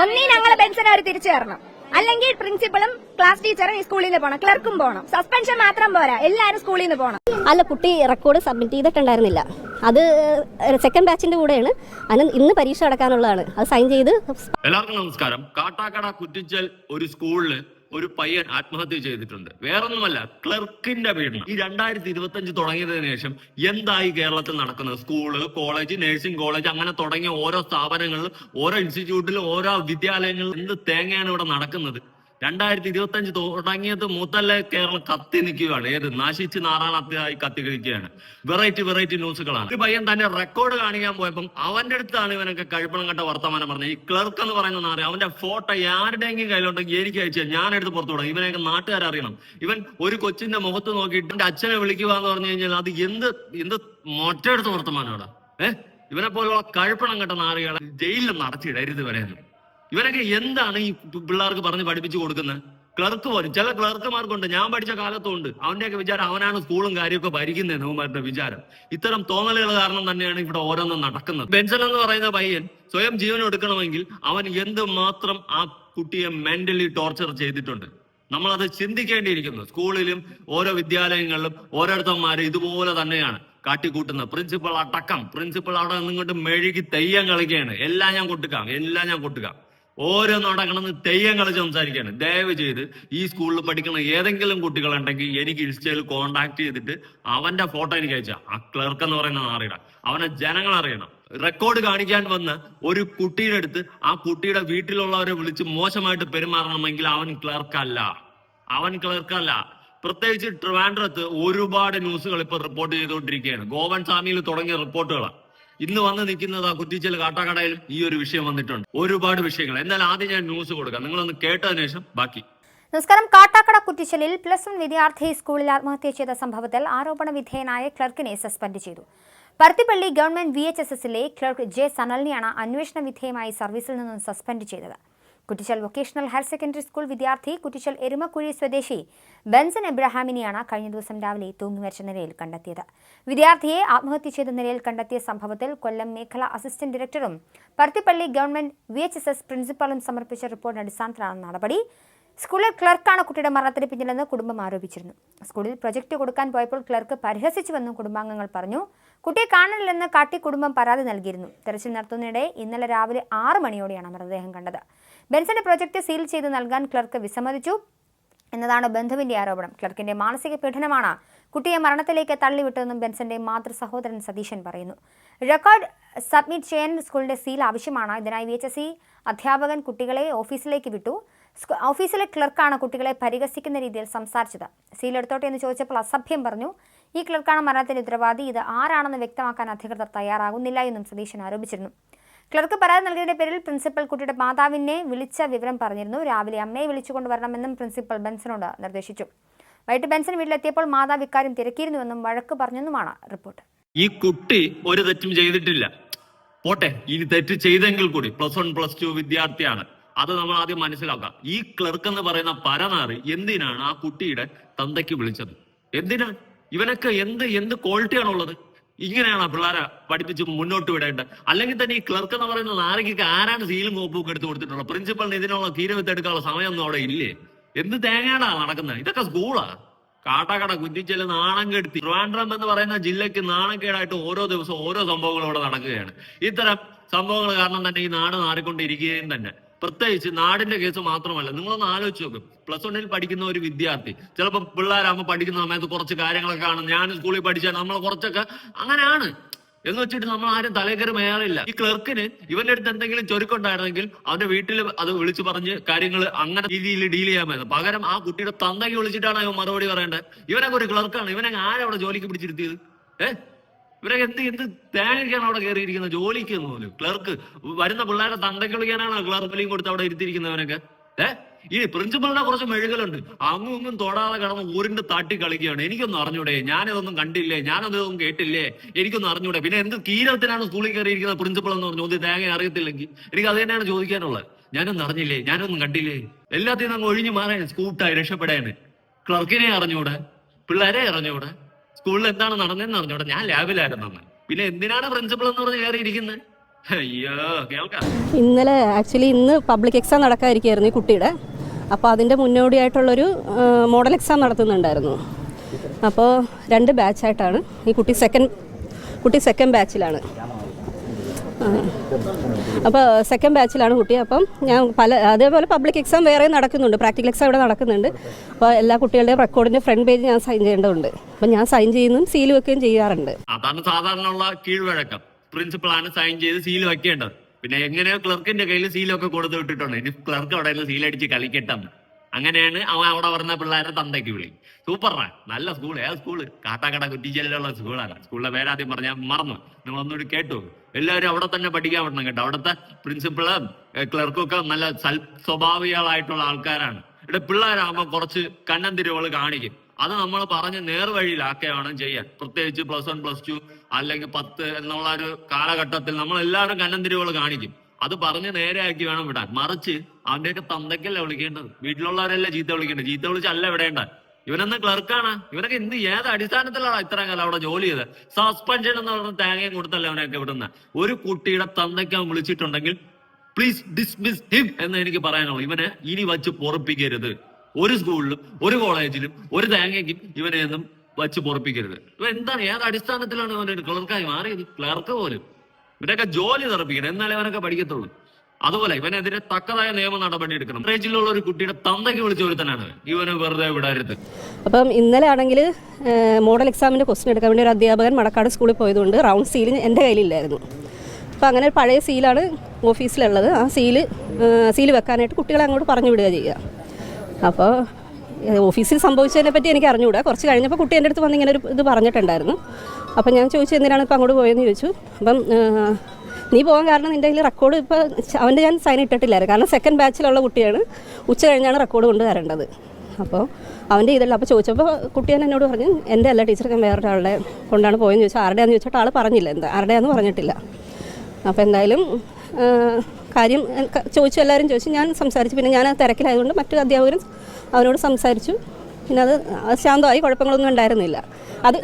ഒന്നീ ഞങ്ങളെ ബെൻസിനെ അവർ തിരിച്ചു തരണം അല്ലെങ്കിൽ പ്രിൻസിപ്പളും ക്ലാസ് ടീച്ചറും ഈ സ്കൂളിൽ നിന്ന് പോകണം ക്ലർക്കും പോകണം സസ്പെൻഷൻ മാത്രം പോരാ. എല്ലാരും സ്കൂളിൽ നിന്ന് പോകണം അല്ല കുട്ടി റെക്കോർഡ് സബ്മിറ്റ് ചെയ്തിട്ടുണ്ടായിരുന്നില്ല. അത് സെക്കൻഡ് ബാച്ചിന്റെ കൂടെയാണ്. അതിന് ഇന്ന് പരീക്ഷ നടക്കാനുള്ളതാണ്. അത് സൈൻ ചെയ്ത് എല്ലാവർക്കും നമസ്കാരം. കാട്ടാക്കട കുറ്റിച്ചൽ ഒരു സ്കൂളിൽ ഒരു പയ്യൻ ആത്മഹത്യ ചെയ്തിട്ടുണ്ട്. വേറൊന്നുമല്ല ക്ലർക്കിന്റെ പീഡനം. ഈ രണ്ടായിരത്തി ഇരുപത്തി അഞ്ച് തുടങ്ങിയതിനു ശേഷം എന്തായി കേരളത്തിൽ നടക്കുന്നത്? സ്കൂൾ കോളേജ് നഴ്സിംഗ് കോളേജ് അങ്ങനെ തുടങ്ങിയ ഓരോ സ്ഥാപനങ്ങളിൽ ഓരോ ഇൻസ്റ്റിറ്റ്യൂട്ടിലും ഓരോ വിദ്യാലയങ്ങളിലും എന്ത് തേങ്ങയാണ് ഇവിടെ നടക്കുന്നത്? രണ്ടായിരത്തി ഇരുപത്തി അഞ്ച് തുടങ്ങിയത് മുതലേ കേരളം കത്തി നിൽക്കുകയാണ്. ഏത് നശിച്ച് നാറാണത്തിയായി കത്തി കഴിക്കുകയാണ്. വെറൈറ്റി വെറൈറ്റി ന്യൂസുകളാണ് ഈ പയ്യൻ തന്നെ റെക്കോർഡ് കാണിക്കാൻ പോയപ്പം അവന്റെ അടുത്താണ് ഇവനൊക്കെ കഴിപ്പണം കണ്ട വർത്തമാനം പറഞ്ഞത്. ഈ ക്ലർക്ക് എന്ന് പറയുന്ന നാറി അവന്റെ ഫോട്ടോ ആരുടെയെങ്കിലും കയ്യിലുണ്ടെങ്കിൽ എനിക്ക് അയച്ചാൽ ഞാൻ എടുത്ത് പുറത്തു വിടാം. ഇവനെയൊക്കെ നാട്ടുകാരറിയണം ഇവൻ ഒരു കൊച്ചിന്റെ മുഖത്ത് നോക്കിയിട്ട് എന്റെ അച്ഛനെ വിളിക്കുക എന്ന് പറഞ്ഞു കഴിഞ്ഞാൽ അത് എന്ത് എന്ത് മൊറ്റെടുത്ത് വർത്തമാനമാണ് ഏഹ് ഇവനെ പോലുള്ള കഴിപ്പണം കെട്ട നാറികളെ ജയിലിൽ നടത്തിയിടരുത് വരെയെന്ന് ഇവരൊക്കെ എന്താണ് ഈ പിള്ളേർക്ക് പറഞ്ഞ് പഠിപ്പിച്ചു കൊടുക്കുന്നത് ക്ലർക്ക് പോലും. ചില ക്ലർക്കുമാർക്കുണ്ട് ഞാൻ പഠിച്ച കാലത്തുണ്ട് അവന്റെയൊക്കെ വിചാരം അവനാണ് സ്കൂളും കാര്യമൊക്കെ ഭരിക്കുന്നത് നോമാരുടെ വിചാരം. ഇത്തരം തോന്നലുകൾ കാരണം തന്നെയാണ് ഇവിടെ ഓരോന്നും നടക്കുന്നത്. ബെൻസൺ എന്ന് പറയുന്ന പയ്യൻ സ്വയം ജീവൻ എടുക്കണമെങ്കിൽ അവൻ എന്ത് മാത്രം ആ കുട്ടിയെ മെന്റലി ടോർച്ചർ ചെയ്തിട്ടുണ്ട്. നമ്മൾ അത് ചിന്തിക്കേണ്ടിയിരിക്കുന്നു. സ്കൂളിലും ഓരോ വിദ്യാലയങ്ങളിലും ഓരോരുത്തന്മാരും ഇതുപോലെ തന്നെയാണ് കാട്ടിക്കൂട്ടുന്നത്. പ്രിൻസിപ്പൾ അടക്കം. പ്രിൻസിപ്പൾ അവിടെ നിന്നിങ്ങോട്ട് മെഴുകി തെയ്യം കളിക്കുകയാണ്. എല്ലാം ഞാൻ കൊട്ടുക്കാം എല്ലാം ഞാൻ കൊട്ടുക്കാം ഓരോന്നും നടക്കണമെന്ന് തെയ്യം കളിച്ച് സംസാരിക്കുകയാണ് ദയവ് ചെയ്ത് ഈ സ്കൂളിൽ പഠിക്കുന്ന ഏതെങ്കിലും കുട്ടികളുണ്ടെങ്കിൽ എനിക്ക് ഇൻസ്റ്റയിൽ കോണ്ടാക്ട് ചെയ്തിട്ട് അവന്റെ ഫോട്ടോ എനിക്ക് അയച്ച. ആ ക്ലർക്ക് എന്ന് പറയുന്ന അറിയണം. അവനെ ജനങ്ങൾ അറിയണം. റെക്കോർഡ് കാണിക്കാൻ വന്ന് ഒരു കുട്ടിയുടെ അടുത്ത് ആ കുട്ടിയുടെ വീട്ടിലുള്ളവരെ വിളിച്ച് മോശമായിട്ട് പെരുമാറണമെങ്കിൽ അവൻ ക്ലർക്കല്ല അവൻ ക്ലർക്കല്ല പ്രത്യേകിച്ച് ട്രിവാൻഡ്രത്ത് ഒരുപാട് ന്യൂസുകൾ ഇപ്പൊ റിപ്പോർട്ട് ചെയ്തുകൊണ്ടിരിക്കുകയാണ്. ഗോവൻ സ്വാമിയിൽ തുടങ്ങിയ റിപ്പോർട്ടുകളാണ് ഇന്ന് വന്ന് നിൽക്കുന്നത് ആ കുറ്റിച്ചൽ കാട്ടാക്കടയിലും ഈ ഒരു വിഷയം വന്നിട്ടുണ്ട്. ഒരുപാട് വിഷയങ്ങൾ. എന്നാൽ ആദ്യം ഞാൻ ന്യൂസ് കൊടുക്കാം. നിങ്ങളൊന്ന് കേട്ടതിനു ശേഷം ബാക്കി. നമസ്കാരം. കാട്ടാക്കട കുറ്റിച്ചലിൽ പ്ലസ് വൺ വിദ്യാർത്ഥി സ്കൂളിൽ ആത്മഹത്യ ചെയ്ത സംഭവത്തിൽ ആരോപണ വിധേയനായ ക്ലർക്കിനെ സസ്പെൻഡ് ചെയ്തു. Paruthippally government V H S എസിലെ ക്ലർക്ക് ജെ സനലിനെയാണ് അന്വേഷണ വിധേയമായി സർവീസിൽ നിന്നും സസ്പെൻഡ് ചെയ്തത്. Kuttichal vocational higher secondary school വിദ്യാർത്ഥി കുറ്റിച്ചൽ എരുമക്കുഴി സ്വദേശി ബെൻസൺ എബ്രഹാമിനെയാണ് കഴിഞ്ഞ ദിവസം രാവിലെ തൂങ്ങിമരിച്ച നിലയിൽ കണ്ടെത്തിയത്. വിദ്യാർത്ഥിയെ ആത്മഹത്യ ചെയ്ത നിലയിൽ കണ്ടെത്തിയ സംഭവത്തിൽ കൊല്ലം മേഖലാ അസിസ്റ്റന്റ് ഡയറക്ടറും Paruthippally government V H S S പ്രിൻസിപ്പാളും സമർപ്പിച്ച റിപ്പോർട്ടിന് അടിസ്ഥാനത്തിലാണ് നടപടി. സ്കൂളിൽ ക്ലർക്കാണ് കുട്ടിയുടെ മരണത്തിന് പിന്നിലെന്ന് കുടുംബം ആരോപിച്ചിരുന്നു. സ്കൂളിൽ പ്രൊജക്ട് കൊടുക്കാൻ പോയപ്പോൾ ക്ലർക്ക് പരിഹസിച്ചുവെന്നും കുടുംബാംഗങ്ങൾ പറഞ്ഞു. കുട്ടിയെ കാണാനില്ലെന്ന് കാട്ടി കുടുംബം പരാതി നൽകിയിരുന്നു. തെരച്ചിൽ നടത്തുന്നതിനിടെ ഇന്നലെ രാവിലെ ആറ് മണിയോടെയാണ് മൃതദേഹം കണ്ടത്. ബെൻസന്റെ പ്രൊജക്ട് സീൽ ചെയ്ത് നൽകാൻ ക്ലർക്ക് വിസമ്മതിച്ചു. എന്നതാണ് ബന്ധുവിന്റെ ആരോപണം. ക്ലർക്കിന്റെ മാനസിക പീഡനമാണ് കുട്ടിയെ മരണത്തിലേക്ക് തള്ളിവിട്ടതെന്നും ബെൻസന്റെ മാതൃ സഹോദരൻ സതീശൻ പറയുന്നു. റെക്കോർഡ് സബ്മിറ്റ് ചെയ്യാൻ സ്കൂളിന്റെ സീൽ ആവശ്യമാണ്. ഇതിനായി വി എച്ച് എസ് സി അധ്യാപകൻ കുട്ടികളെ ഓഫീസിലേക്ക് വിട്ടു. ഓഫീസിലെ ക്ലർക്കാണ് കുട്ടികളെ പരിഹസിക്കുന്ന രീതിയിൽ സംസാരിച്ചത്. സീൽ എടുത്തോട്ടെ എന്ന് ചോദിച്ചപ്പോൾ അസഭ്യം പറഞ്ഞു ഈ ക്ലർക്കാണ് മരണത്തിന്റെ ഉത്തരവാദി. ഇത് ആരാണെന്ന് വ്യക്തമാക്കാൻ അധികൃതർ തയ്യാറാകുന്നില്ല എന്നും സതീശൻ ആരോപിച്ചിരുന്നു. ക്ലർക്ക് പരാതി നൽകിയതിന്റെ പേരിൽ പ്രിൻസിപ്പൽ കുട്ടിയുടെ മാതാവിനെ വിളിച്ച വിവരം പറഞ്ഞിരുന്നു. രാവിലെ അമ്മയെ വിളിച്ചുകൊണ്ട് വരണമെന്നും പ്രിൻസിപ്പൽ ബെൻസനോട് നിർദ്ദേശിച്ചു. വൈകിട്ട് ബെൻസൺ വീട്ടിലെത്തിയപ്പോൾ മാതാവ് ഇക്കാര്യം തിരക്കിയിരുന്നുവെന്നും വഴക്ക് പറഞ്ഞെന്നുമാണ് റിപ്പോർട്ട്. ഈ കുട്ടി ഒരു തെറ്റും ചെയ്തിട്ടില്ല. പോട്ടെ ഇനി തെറ്റ് ചെയ്തെങ്കിൽ കൂടി പ്ലസ് വൺ പ്ലസ് ടു വിദ്യാർത്ഥിയാണ്. അത് നമ്മൾ ആദ്യം മനസ്സിലാക്കാം. ഈ ക്ലർക്ക് എന്ന് പറയുന്ന പരനാറി എന്തിനാണ് ആ കുട്ടിയുടെ തന്തയ്ക്ക് വിളിച്ചത്? എന്തിനാ? ഇവനൊക്കെ എന്ത് എന്ത് ക്വാളിറ്റിയാണ് ഇങ്ങനെയാണ് പിള്ളേരെ പഠിപ്പിച്ച് മുന്നോട്ട് വിടേണ്ടത്? അല്ലെങ്കിൽ തന്നെ ഈ ക്ലർക്ക് എന്ന് പറയുന്ന നാരയ്ക്കൊക്കെ ആരാണ് സീലും കോപ്പും എടുത്ത് കൊടുത്തിട്ടുള്ളത്? പ്രിൻസിപ്പളിന് ഇതിനുള്ള തീരുവത്തെടുക്കാനുള്ള സമയമൊന്നും അവിടെ ഇല്ലേ? എന്ത് തേങ്ങയാടാ നടക്കുന്നത് ഇതൊക്കെ സ്കൂളാ കാട്ടാക്കട കുറ്റിച്ചൽ നാണം കെടുത്തി ട്രിവാൻഡ്രം എന്ന് പറയുന്ന ജില്ലയ്ക്ക് നാണക്കേടായിട്ട് ഓരോ ദിവസവും ഓരോ സംഭവങ്ങളും അവിടെ നടക്കുകയാണ്. ഇത്തരം സംഭവങ്ങൾ കാരണം തന്നെ ഈ നാട് നാറിക്കൊണ്ടിരിക്കുകയും തന്നെ. പ്രത്യേകിച്ച് നാടിന്റെ കേസ് മാത്രമല്ല നിങ്ങളൊന്ന് ആലോചിച്ച് നോക്കും. പ്ലസ് വണ്ണിൽ പഠിക്കുന്ന ഒരു വിദ്യാർത്ഥി ചിലപ്പോൾ പിള്ളേരാകുമ്പോൾ പഠിക്കുന്ന സമയത്ത് കുറച്ച് കാര്യങ്ങളൊക്കെ കാണും. ഞാൻ സ്കൂളിൽ പഠിച്ചാൽ നമ്മൾ കുറച്ചൊക്കെ അങ്ങനെയാണ്. എന്ന് വെച്ചിട്ട് നമ്മൾ ആരും തലേക്കറി മേയാറില്ല. ഈ ക്ലർക്കിന് ഇവന്റെ അടുത്ത് എന്തെങ്കിലും ചൊരുക്കുണ്ടായിരുന്നെങ്കിൽ അവന്റെ വീട്ടിൽ അത് വിളിച്ചു പറഞ്ഞ് കാര്യങ്ങൾ അങ്ങനെ രീതിയിൽ ഡീൽ ചെയ്യാമായിരുന്നു. പകരം ആ കുട്ടിയുടെ തന്തയ്ക്ക് വിളിച്ചിട്ടാണ് ഇവൻ മറുപടി പറയേണ്ടത്. ഇവനൊക്കെ ഒരു ക്ലർക്കാണ് ഇവനെ ആരവിടെ ജോലിക്ക് പിടിച്ചിരുത്തിയത്? ഏഹ് ഇവരൊക്കെ എന്ത് എന്ത് തേങ്ങയ്ക്കാണ് അവിടെ കയറിയിരിക്കുന്നത് ജോലിക്ക് പോലും. ക്ലർക്ക് വരുന്ന പിള്ളേരെ തന്തയ്ക്ക് വിളിക്കാനാണ് ക്ലർക്കിലേയും കൊടുത്ത് അവിടെ ഇരുത്തിയിരിക്കുന്നവനൊക്കെ ഏഹ് ഈ പ്രിൻസിപ്പളിനെ കുറച്ച് മെഴുകലുണ്ട്. അങ്ങും ഇങ്ങും തൊടാതെ കിടന്ന് ഊരിന്റെ തട്ടി കളിക്കുകയാണ്. എനിക്കൊന്നും അറിഞ്ഞൂടെ? ഞാനിതൊന്നും കണ്ടില്ലേ? ഞാനതൊന്നും കേട്ടില്ലേ? എനിക്കൊന്നും അറിഞ്ഞൂടെ? പിന്നെ എന്ത് കീരത്തിനാണ് സ്കൂളിൽ കയറിയിരിക്കുന്ന പ്രിൻസിപ്പൾ എന്ന് പറഞ്ഞു? ഒന്ന് തേങ്ങ അറിയത്തില്ലെങ്കിൽ. എനിക്ക് അത് തന്നെയാണ് ചോദിക്കാനുള്ളത്. ഞാനൊന്നും അറിഞ്ഞില്ലേ? ഞാനൊന്നും കണ്ടില്ലേ? എല്ലാത്തിനും അങ്ങ് ഒഴിഞ്ഞു മാറാൻ സ്കൂട്ടായി രക്ഷപ്പെടാന് ക്ലർക്കിനെ അറിഞ്ഞൂടെ? പിള്ളേരെ അറിഞ്ഞൂടെ? സ്കൂളിൽ എന്താണ് നടന്നതെന്ന് അറിഞ്ഞോടെ. ഞാൻ ലാബിലായിരുന്നു അന്ന്. പിന്നെ എന്തിനാണ് പ്രിൻസിപ്പൾ എന്ന് പറഞ്ഞ് കയറിയിരിക്കുന്നത്? അയ്യോ കേൾക്കാം. ഇന്നലെ ആക്ച്വലി ഇന്ന് പബ്ലിക് എക്സാം നടക്കാതിരിക്കുകയായിരുന്നു ഈ കുട്ടിയുടെ. അപ്പോൾ അതിന്റെ മുന്നോടിയായിട്ടുള്ളൊരു മോഡൽ എക്സാം നടത്തുന്നുണ്ടായിരുന്നു. അപ്പോൾ രണ്ട് ബാച്ചായിട്ടാണ് ഈ കുട്ടി സെക്കൻഡ് കുട്ടി സെക്കൻഡ് ബാച്ചിലാണ് അപ്പോൾ സെക്കൻഡ് ബാച്ചിലാണ് കുട്ടി. അപ്പം ഞാൻ പല അതേപോലെ പബ്ലിക് എക്സാം വേറെ നടക്കുന്നുണ്ട്. പ്രാക്ടിക്കൽ എക്സാം ഇവിടെ നടക്കുന്നുണ്ട്. അപ്പോൾ എല്ലാ കുട്ടികളുടെയും റെക്കോർഡിന്റെ ഫ്രണ്ട് പേജ് ഞാൻ സൈൻ ചെയ്യേണ്ടതുണ്ട്. അപ്പം ഞാൻ സൈൻ ചെയ്യുന്നതും സീൽ വെക്കുകയും ചെയ്യാറുണ്ട്. അതാണ് സാധാരണ ഉള്ള കീഴ്വഴക്കം പ്രിൻസിപ്പളാണ് സൈൻ ചെയ്ത് സീൽ വെക്കേണ്ടത്. പിന്നെ എങ്ങനെയോ ക്ലർക്കിന്റെ കയ്യിൽ സീലൊക്കെ കൊടുത്തു വിട്ടിട്ടുണ്ട്. ഇനി ക്ലർക്ക് അവിടെ സീലടിച്ച് കളിക്കട്ടെന്ന്. അങ്ങനെയാണ് അവൻ അവിടെ പറഞ്ഞ പിള്ളേരെ തന്തയ്ക്ക് വിളി. സൂപ്പറാ. നല്ല സ്കൂൾ ഏത് സ്കൂൾ കാട്ടാക്കട കുറ്റിച്ചേലിലുള്ള സ്കൂളാണ് സ്കൂളിലെ പേരാദ്യം പറഞ്ഞാൽ മറന്നു. നിങ്ങൾ ഒന്നുകൂടി കേട്ടു. എല്ലാവരും അവിടെ തന്നെ പഠിക്കാൻ പറ്റണം കേട്ടോ. അവിടുത്തെ പ്രിൻസിപ്പളും ഒക്കെ നല്ല സൽ സ്വഭാവികളായിട്ടുള്ള ആൾക്കാരാണ്. ഇവിടെ പിള്ളേരാകുമ്പോൾ കുറച്ച് കണ്ണൻ തിരിവുകൾ കാണിക്കും. അത് നമ്മൾ പറഞ്ഞ് നേർവഴിയിലാക്കുകയാണ് ചെയ്യാൻ പ്രത്യേകിച്ച് പ്ലസ് വൺ പ്ലസ് ടു അല്ലെങ്കിൽ പത്ത് എന്നുള്ള ഒരു കാലഘട്ടത്തിൽ നമ്മൾ എല്ലാവരും കന്നം തിരിവുകൾ കാണിക്കും. അത് പറഞ്ഞ് നേരെയാക്കി വേണം വിടാൻ. മറിച്ച് അവന്റെയൊക്കെ തന്തയ്ക്കല്ല വിളിക്കേണ്ടത്? വീട്ടിലുള്ളവരല്ലേ ചീത്ത വിളിക്കേണ്ടത്? ചീത്ത വിളിച്ചല്ല വിടേണ്ട ഇവനെന്ന് ക്ലർക്കാണ് ഇവനൊക്കെ എന്ത് ഏത് അടിസ്ഥാനത്തിലാണ് ഇത്ര കാലം അവിടെ ജോലി ചെയ്തത്? സസ്പെൻഷൻ എന്ന് പറഞ്ഞ തേങ്ങയും കൊടുത്തല്ല അവനൊക്കെ വിടുന്ന? ഒരു കുട്ടിയുടെ തന്തയ്ക്ക് അവൻ വിളിച്ചിട്ടുണ്ടെങ്കിൽ പ്ലീസ് ഡിസ്മിസ് ഹിം എന്ന് എനിക്ക് പറയാനുള്ളൂ. ഇവനെ ഇനി വച്ച് പൊറപ്പിക്കരുത്. ഒരു സ്കൂളിലും ഒരു കോളേജിലും ഒരു തേങ്ങയ്ക്കും ഇവനെ ഒന്നും വച്ച് പൊറപ്പിക്കരുത്. ഇവൻ എന്താണ്? ഏത് അടിസ്ഥാനത്തിലാണ് ഇവൻ ക്ലർക്കായി മാറിയത്? ക്ലർക്ക് പോലും. ഇവനൊക്കെ ജോലി നിറപ്പിക്കണം എന്നാലേ അവനൊക്കെ പഠിക്കത്തുള്ളൂ. അതുപോലെ ഇവനെതിരെ തക്കതായ നിയമ നടപടി എടുക്കണം. റേഞ്ചിലുള്ള ഒരു കുട്ടിയുടെ തന്തയ്ക്ക് വിളിച്ച ഒരുത്തനാണ്. ഇവന് വെറുതെ വിടരുത്. അപ്പം ഇന്നലെ ആണെങ്കിൽ മോഡൽ എക്സാമിന്റെ ക്വസ്റ്റ്യൻ എടുക്കാൻ വേണ്ടി ഒരു അധ്യാപകൻ മണക്കാട് സ്കൂളിൽ പോയതുകൊണ്ട് റൗണ്ട് സീൽ എന്റെ കയ്യിലില്ലായിരുന്നു. അപ്പം അങ്ങനെ പഴയ സീലാണ് ഓഫീസിലുള്ളത്. ആ സീൽ സീൽ വെക്കാനായിട്ട് കുട്ടികളെ അങ്ങോട്ട് പറഞ്ഞു വിടുക ചെയ്യുക. അപ്പോൾ ഓഫീസിൽ സംഭവിച്ചതിനെ പറ്റി എനിക്ക് അറിഞ്ഞുകൂടാ. കുറച്ച് കഴിഞ്ഞപ്പോൾ കുട്ടി എന്റെ അടുത്ത് വന്ന് ഇങ്ങനെ ഒരു ഇത് പറഞ്ഞിട്ടുണ്ടായിരുന്നു. അപ്പം ഞാൻ ചോദിച്ചു എന്തിനാണ് ഇപ്പോൾ അങ്ങോട്ട് പോയെന്ന് ചോദിച്ചു. അപ്പം നീ പോകാൻ കാരണം നിന്റെ കയ്യിൽ റെക്കോർഡ് ഇപ്പോൾ അവന്റെ ഞാൻ സൈൻ ഇട്ടിട്ടില്ലായിരുന്നു. കാരണം സെക്കൻഡ് ബാച്ചിലുള്ള കുട്ടിയാണ്. ഉച്ച കഴിഞ്ഞാണ് റെക്കോർഡ് കൊണ്ടുവരേണ്ടത് അപ്പോൾ അവന്റെ ഇതല്ല. അപ്പോൾ ചോദിച്ചപ്പോൾ കുട്ടിയാൻ എന്നോട് പറഞ്ഞു എന്റെ അല്ല ടീച്ചർ ഞാൻ വേറൊരാളുടെ കൊണ്ടാണ് പോയെന്ന് ചോദിച്ചാൽ ആരുടെയാന്ന് ചോദിച്ചിട്ട് ആൾ പറഞ്ഞില്ല. എന്താ ആരുടെയാന്ന് പറഞ്ഞിട്ടില്ല. അപ്പോൾ എന്തായാലും കാര്യം ചോദിച്ചു എല്ലാവരും ചോദിച്ചു. ഞാൻ സംസാരിച്ചു. പിന്നെ ഞാൻ തിരക്കിലായതുകൊണ്ട് മറ്റു അധ്യാപകരും അവരോട് സംസാരിച്ചു. പിന്നെ അത് ശാന്തമായി കുഴപ്പങ്ങളൊന്നും ഉണ്ടായിരുന്നില്ല. അത്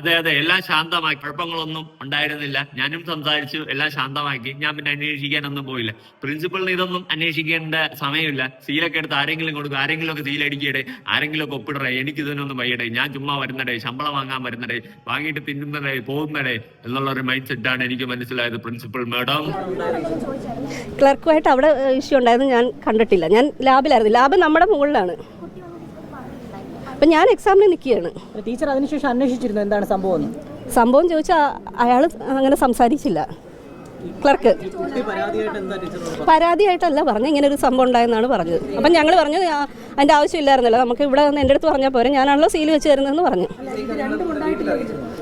അതെ അതെ. എല്ലാം ശാന്തമാക്കി കുഴപ്പങ്ങളൊന്നും ഉണ്ടായിരുന്നില്ല. ഞാനും സംസാരിച്ചു. എല്ലാം ശാന്തമാക്കി. ഞാൻ പിന്നെ അന്വേഷിക്കാനൊന്നും പോയില്ല. പ്രിൻസിപ്പളിന് ഇതൊന്നും അന്വേഷിക്കേണ്ട സമയമില്ല. സീലൊക്കെ എടുത്ത് ആരെങ്കിലും കൊടുക്കും. ആരെങ്കിലും ഒക്കെ സീലടിക്കട്ടെ ആരെങ്കിലും ഒക്കെ ഒപ്പിടറേ എനിക്ക് ഇതിനൊന്നും വയ്യടേ ഞാൻ ചുമ്മാ വരുന്നടേ ശമ്പളം വാങ്ങാൻ വരുന്നടേ വാങ്ങിയിട്ട് തിന്നുന്നടേ പോകുന്നടേ എന്നുള്ള ഒരു മൈൻഡ് സെറ്റാണ് എനിക്ക് മനസ്സിലായത് പ്രിൻസിപ്പൽ മാഡം ക്ലർക്കുമായിട്ട് അവിടെ ഇഷ്യൂ ഉണ്ടായിരുന്നു. ഞാൻ കണ്ടിട്ടില്ല. ഞാൻ ലാബിലായിരുന്നു ലാബ് നമ്മുടെ മുകളിലാണ്. അപ്പം ഞാൻ എക്സാമിന് നിൽക്കുകയാണ്. ടീച്ചർ അതിനുശേഷം അന്വേഷിച്ചിരുന്നു? എന്താണ് സംഭവം സംഭവം ചോദിച്ചാൽ അയാൾ അങ്ങനെ സംസാരിച്ചില്ല. ക്ലർക്ക് പരാതിയായിട്ടല്ല പറഞ്ഞു ഇങ്ങനെ ഒരു സംഭവം ഉണ്ടായെന്നാണ് പറഞ്ഞത്. അപ്പം ഞങ്ങൾ പറഞ്ഞു "ആ, അതിന്റെ ആവശ്യമില്ലായിരുന്നല്ലോ. നമുക്ക് ഇവിടെ വന്ന് എന്റെ അടുത്ത് പറഞ്ഞാൽ പോരെ. ഞാനാണല്ലോ സീൽ വെച്ച് തരുന്നതെന്ന് പറഞ്ഞു.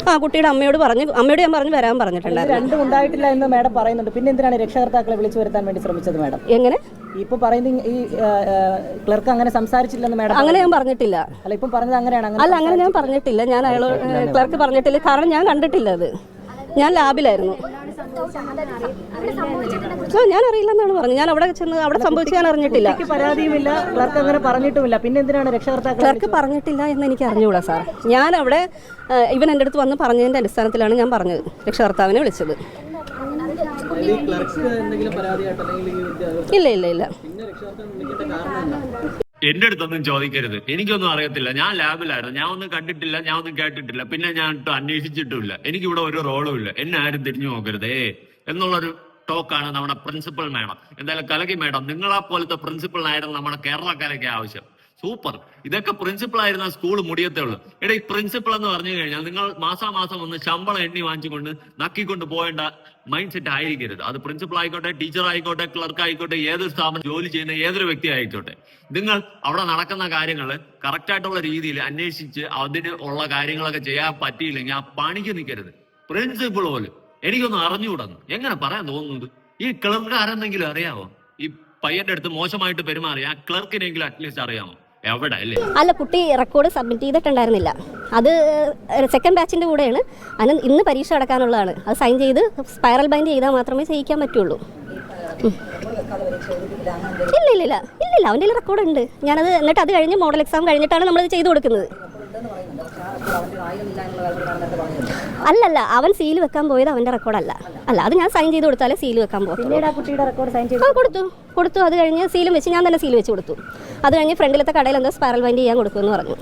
ആ കുട്ടിയുടെ അമ്മയോട് പറഞ്ഞു. അമ്മയോട് ഞാൻ പറഞ്ഞു വരാൻ പറഞ്ഞിട്ടുണ്ടായിരുന്നു. രണ്ടും ഉണ്ടായിട്ടില്ല എന്ന് മാഡം പറയുന്നുണ്ട്. പിന്നെ എന്തിനാണ് രക്ഷകർത്താക്കളെ വിളിച്ചു വരുത്താൻ വേണ്ടി ശ്രമിച്ചത് മാഡം? എങ്ങനെ? ഇപ്പൊ പറയുന്നത് ഈ ക്ലർക്ക് അങ്ങനെ സംസാരിച്ചില്ലെന്ന് മാഡം അങ്ങനെ ഞാൻ പറഞ്ഞിട്ടില്ല. അല്ല ഇപ്പം പറഞ്ഞത് അങ്ങനെയാണ്. അങ്ങനെ അല്ല അങ്ങനെ ഞാൻ പറഞ്ഞിട്ടില്ല. ഞാൻ അയാൾ ക്ലർക്ക് പറഞ്ഞിട്ടില്ല. കാരണം ഞാൻ കണ്ടിട്ടില്ല അത്. ഞാൻ ലാബിലായിരുന്നു. ഞാൻ ഞാൻ അറിയില്ലെന്നാണ് പറഞ്ഞത്. ഞാൻ അവിടെ ചെന്ന് അവിടെ സംഭവിച്ചു ഞാൻ അറിഞ്ഞിട്ടില്ല. പരാതിയുമില്ല. ക്ലർക്ക് അങ്ങനെ പറഞ്ഞിട്ടുമില്ല. പിന്നെ എന്തിനാണ് രക്ഷകർത്താക്കളെ ക്ലർക്ക് പറഞ്ഞിട്ടില്ല എന്ന് എനിക്ക് അറിഞ്ഞുകൂടാ സാർ. ഞാൻ അവിടെ ഇവൻ എന്റെ അടുത്ത് വന്ന് പറഞ്ഞതിന്റെ അടിസ്ഥാനത്തിലാണ് ഞാൻ പറഞ്ഞത്. രക്ഷകർത്താവിനെ വിളിച്ചത്. ഇല്ല ഇല്ല ഇല്ല. എന്റെ അടുത്തൊന്നും ചോദിക്കരുത്. എനിക്കൊന്നും അറിയത്തില്ല. ഞാൻ ലാബിലായിരുന്നു. ഞാൻ ഒന്നും കണ്ടിട്ടില്ല. ഞാൻ ഒന്നും കേട്ടിട്ടില്ല. പിന്നെ ഞാൻ അന്വേഷിച്ചിട്ടുമില്ല. എനിക്ക് ഇവിടെ ഒരു റോളും ഇല്ല. എന്നെ ആരും തിരിഞ്ഞു നോക്കരുതേ. എന്നുള്ളൊരു ടോക്കാണ് നമ്മുടെ പ്രിൻസിപ്പൽ മേഡം. എന്തായാലും കലകി മാഡം നിങ്ങളെ പോലത്തെ പ്രിൻസിപ്പളിനായിരുന്നു നമ്മുടെ കേരളക്കാരൊക്കെ ആവശ്യം. സൂപ്പർ. ഇതൊക്കെ പ്രിൻസിപ്പൾ ആയിരുന്ന സ്കൂൾ മുടിയത്തേ ഉള്ളൂ. എടാ ഈ പ്രിൻസിപ്പൾ എന്ന് പറഞ്ഞു കഴിഞ്ഞാൽ നിങ്ങൾ മാസാമാസം വന്ന് ശമ്പളം എണ്ണി വാങ്ങിച്ചുകൊണ്ട് നക്കിക്കൊണ്ട് പോകേണ്ട മൈൻഡ് സെറ്റ് ആയിരിക്കരുത്. അത് പ്രിൻസിപ്പൾ ആയിക്കോട്ടെ ടീച്ചർ ആയിക്കോട്ടെ ക്ലർക്ക് ആയിക്കോട്ടെ ഏതൊരു സ്ഥാപനം ജോലി ചെയ്യുന്ന ഏതൊരു വ്യക്തി ആയിക്കോട്ടെ. നിങ്ങൾ അവിടെ നടക്കുന്ന കാര്യങ്ങൾ കറക്റ്റ് ആയിട്ടുള്ള രീതിയിൽ അന്വേഷിച്ച് അതിന് ഉള്ള കാര്യങ്ങളൊക്കെ ചെയ്യാൻ പറ്റിയില്ലെങ്കിൽ ആ പണിക്ക് നിൽക്കരുത് പ്രിൻസിപ്പിൾ പോലും. എനിക്കൊന്ന് അറിഞ്ഞുകൂടാന്ന്. എങ്ങനെ പറയാൻ തോന്നുന്നത്? ഈ ക്ലർക്ക് ആരെന്തെങ്കിലും അറിയാമോ ഈ പയ്യന്റെ അടുത്ത് മോശമായിട്ട് പെരുമാറിയാ ആ ക്ലർക്കിനെങ്കിലും അറ്റ്ലീസ്റ്റ് അറിയാമോ? അല്ലേ കുട്ടി റെക്കോർഡ് സബ്മിറ്റ് ചെയ്തിട്ടുണ്ടായിരുന്നില്ല. അത് സെക്കൻഡ് ബാച്ചിന്റെ കൂടെയാണ്. അതിന് ഇന്ന് പരീക്ഷ അടക്കാനുള്ളതാണ് അത് സൈൻ ചെയ്ത് സ്പൈറൽ ബൈൻഡ് ചെയ്താൽ മാത്രമേ ചെയ്യിക്കാൻ പറ്റുള്ളൂ. ഇല്ല ഇല്ല ഇല്ല ഇല്ല അവന്റെ റെക്കോർഡ് ഉണ്ട്. ഞാനത് എന്നിട്ട് അത് കഴിഞ്ഞ് മോഡൽ എക്സാം കഴിഞ്ഞിട്ടാണ് നമ്മളത് ചെയ്തു കൊടുക്കുന്നത്. അല്ലല്ല അവൻ സീൽ വെക്കാൻ പോയത് അവന്റെ റെക്കോർഡല്ല അല്ല. അത് ഞാൻ സൈൻ ചെയ്ത് കൊടുത്താലേ സീൽ വെക്കാൻ പോകും കൊടുത്തു. കൊടുത്തു. അത് കഴിഞ്ഞ് സീലും വെച്ച് ഞാൻ തന്നെ സീൽ വെച്ച് കൊടുത്തു. അത് കഴിഞ്ഞ് ഫ്രണ്ടിലത്തെ കടയിൽ എന്തോ സ്പൈറൽ വൈൻഡ് ചെയ്യാൻ കൊടുക്കുമെന്ന് പറഞ്ഞു.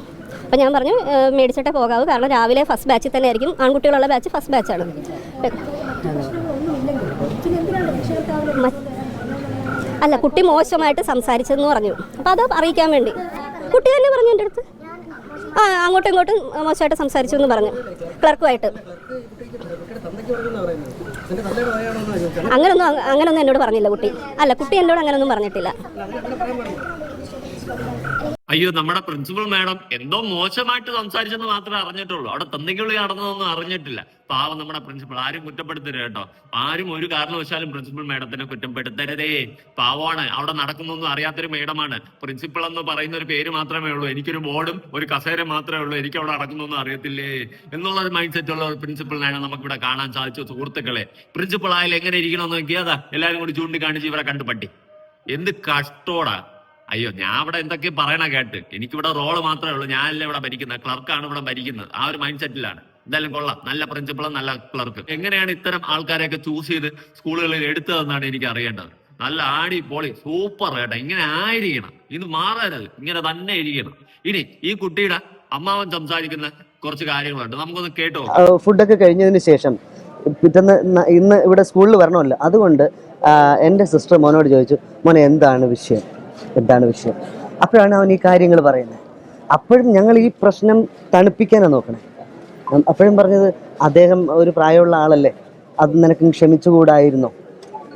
അപ്പം ഞാൻ പറഞ്ഞു "ഏ, മേടിച്ചിട്ടേ പോകാവൂ. കാരണം രാവിലെ ഫസ്റ്റ് ബാച്ചിൽ തന്നെ ആയിരിക്കും. ആൺകുട്ടികളുള്ള ബാച്ച് ഫസ്റ്റ് ബാച്ചാണ് അല്ല കുട്ടി മോശമായിട്ട് സംസാരിച്ചതെന്ന് പറഞ്ഞു. അപ്പോൾ അത് അറിയിക്കാൻ വേണ്ടി. കുട്ടി തന്നെ പറഞ്ഞു എന്റെ അടുത്ത്. ആ അങ്ങോട്ടും ഇങ്ങോട്ടും മോശമായിട്ട് സംസാരിച്ചു എന്ന് പറഞ്ഞു. ക്ലർക്കുമായിട്ട്. അങ്ങനൊന്നും അങ്ങനൊന്നും എന്നോട് പറഞ്ഞില്ല കുട്ടി. അല്ല കുട്ടി എന്നോട് അങ്ങനൊന്നും പറഞ്ഞിട്ടില്ല. അയ്യോ നമ്മുടെ പ്രിൻസിപ്പൽ മാഡം എന്തോ മോശമായിട്ട് സംസാരിച്ചെന്ന് മാത്രമേ അറിഞ്ഞിട്ടുള്ളൂ. അവിടെ തന്തിക്കുള്ളി നടന്നതൊന്നും അറിഞ്ഞിട്ടില്ല. പാവം നമ്മുടെ പ്രിൻസിപ്പൾ ആരും കുറ്റപ്പെടുത്തരുത് കേട്ടോ. ആരും ഒരു കാരണവശാലും പ്രിൻസിപ്പൽ മേഡത്തിനെ കുറ്റപ്പെടുത്തരുതേ. പാവമാണ്. അവിടെ നടക്കുന്നൊന്നും അറിയാത്തൊരു മേഡമാണ്. പ്രിൻസിപ്പൾ എന്ന് പറയുന്ന ഒരു പേര് മാത്രമേ ഉള്ളൂ. എനിക്കൊരു ബോർഡും ഒരു കസേര മാത്രമേ ഉള്ളൂ. എനിക്ക് അവിടെ നടക്കുന്നൊന്നും അറിയത്തില്ലേ? എന്നുള്ള ഒരു മൈൻഡ് സെറ്റ് ഉള്ള ഒരു നമുക്ക് ഇവിടെ കാണാൻ സാധിച്ചു സുഹൃത്തുക്കളെ. പ്രിൻസിപ്പൾ ആയാലും എങ്ങനെ ഇരിക്കണമെന്ന് നോക്കിയാ എല്ലാവരും കൂടി ചൂണ്ടിക്കാണിച്ച് ഇവരെ കണ്ടുപട്ടി. എന്ത് കഷ്ടോടാ. അയ്യോ ഞാൻ ഇവിടെ എന്തൊക്കെ പറയണ കേട്ട്. എനിക്കിവിടെ റോൾ മാത്രമേ ഉള്ളൂ. ഞാനല്ല ഇവിടെ ഭരിക്കുന്നത്? ക്ലർക്കാണ് ഇവിടെ ഭരിക്കുന്നത്. ആ ഒരു മൈൻഡ് സെറ്റിലാണ് എന്തായാലും കൊള്ളാം. നല്ല പ്രിൻസിപ്പളും നല്ല ക്ലർക്ക് എങ്ങനെയാണ് ഇത്തരം ആൾക്കാരെയൊക്കെ ചൂസ് ചെയ്ത് സ്കൂളുകളിൽ എടുത്തതെന്നാണ് എനിക്ക് അറിയേണ്ടത്. നല്ല ആടി പൊളി സൂപ്പർ കേട്ടോ ഇങ്ങനെ ആയിരിക്കണം. ഇത് മാറരുത് ഇങ്ങനെ തന്നെ ഇരിക്കണം. ഇനി ഈ കുട്ടിയുടെ അമ്മാവൻ സംസാരിക്കുന്ന കുറച്ച് കാര്യങ്ങളുണ്ട്. നമുക്കൊന്ന് കേട്ടോ? ഫുഡൊക്കെ കഴിഞ്ഞതിന് ശേഷം പിറ്റേന്ന് ഇന്ന് ഇവിടെ സ്കൂളിൽ വരണമല്ലോ. അതുകൊണ്ട് എന്റെ സിസ്റ്റർ മോനോട് ചോദിച്ചു മോനെ എന്താണ് വിഷയം? എന്താണ് വിഷയം? അപ്പോഴാണ് അവൻ ഈ കാര്യങ്ങൾ പറയുന്നത്. അപ്പോഴും ഞങ്ങൾ ഈ പ്രശ്നം തണുപ്പിക്കാനാണ് നോക്കണേ. അപ്പോഴും പറഞ്ഞത് അദ്ദേഹം ഒരു പ്രായമുള്ള ആളല്ലേ? അത് നിനക്ക് ക്ഷമിച്ചുകൂടായിരുന്നു.